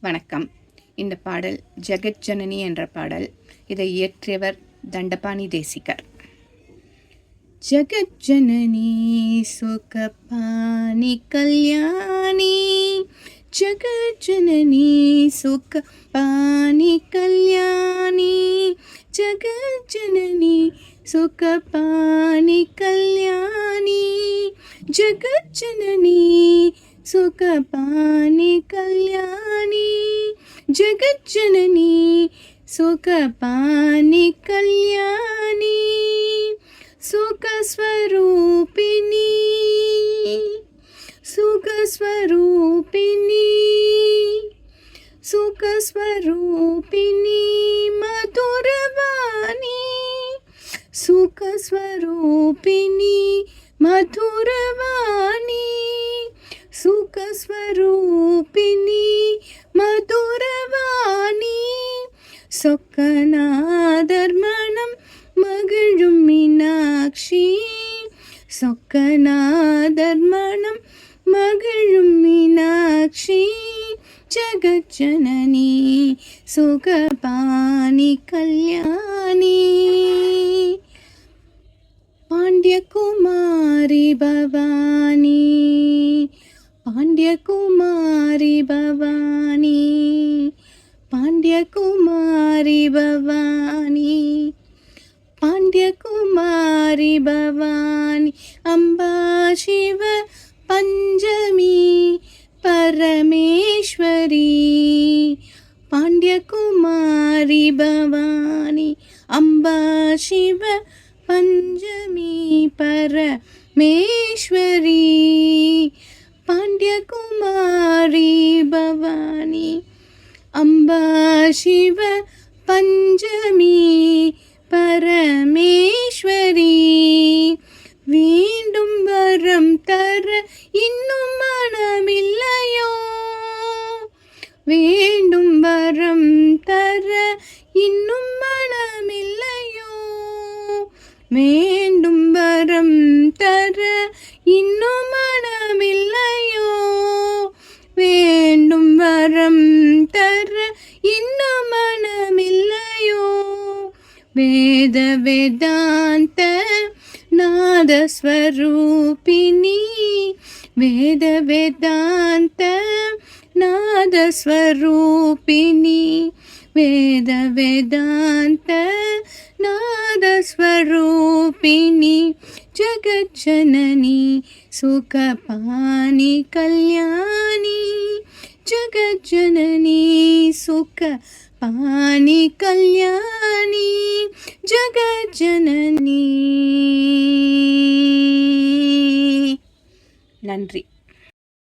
வணக்கம். இந்த பாடல் ஜெகஜனனி என்ற பாடல். இதை இயற்றியவர் தண்டபாணி தேசிகர். ஜெகஜனனி சுகபாணி கல்யாணி. ஜெகஜனனி சுகபாணி கல்யாணி. ஜெகஜனனி சுகபாணி கல்யாணி. ஜெகஜனனி சுகபாணி கல்யாணி. జగజ్జనని సుఖపాని కళ్యాణి సుఖస్వరూపిణి సుఖస్వరూపిణి సుఖస్వరూపిణి మధురవాణి సుఖస్వరూపిణి మధురవాణి సుఖస్వరూపిణి சொக்கநாதர்மணம் மகிழும் மீனாட்சி. சொக்கநாதர்மணம் மகிழும் மீனாட்சி. ஜகஜனனி சுகபாணி கல்யாணி. பாண்டியகுமாரி பவா பாண்டியகுமாரி பவானி பாண்டியகுமாரி பவானி அம்பா சிவ பஞ்சமி பரமேஸ்வரி பாண்டியகுமாரி பவானி அம்பா சிவ பஞ்சமி பரமேஸ்வரி பாண்டியகுமாரி பவானி. சிவ பஞ்சமி பரமேஸ்வரி. வீண்டும் வரம் தர இன்னும் மனமில்லையோ? வேண்டும் வரம் தர இன்னும் மனமில்லையோ? வேண்டும் வரம் தர இன்னும் மனமில்லையோ? வேண்டும் வரம் தர இன்னும் వేద వేదాంత నాదస్వరూపిణి వేద వేదాంత నాదస్వరూపిణి వేద వేదాంత నాదస్వరూపిణి జగజ్జనని సుఖపాని కళ్యాణి. జగజ్జనని సుఖ பாணி கல்யாணி ஜகஜனனி நன்றி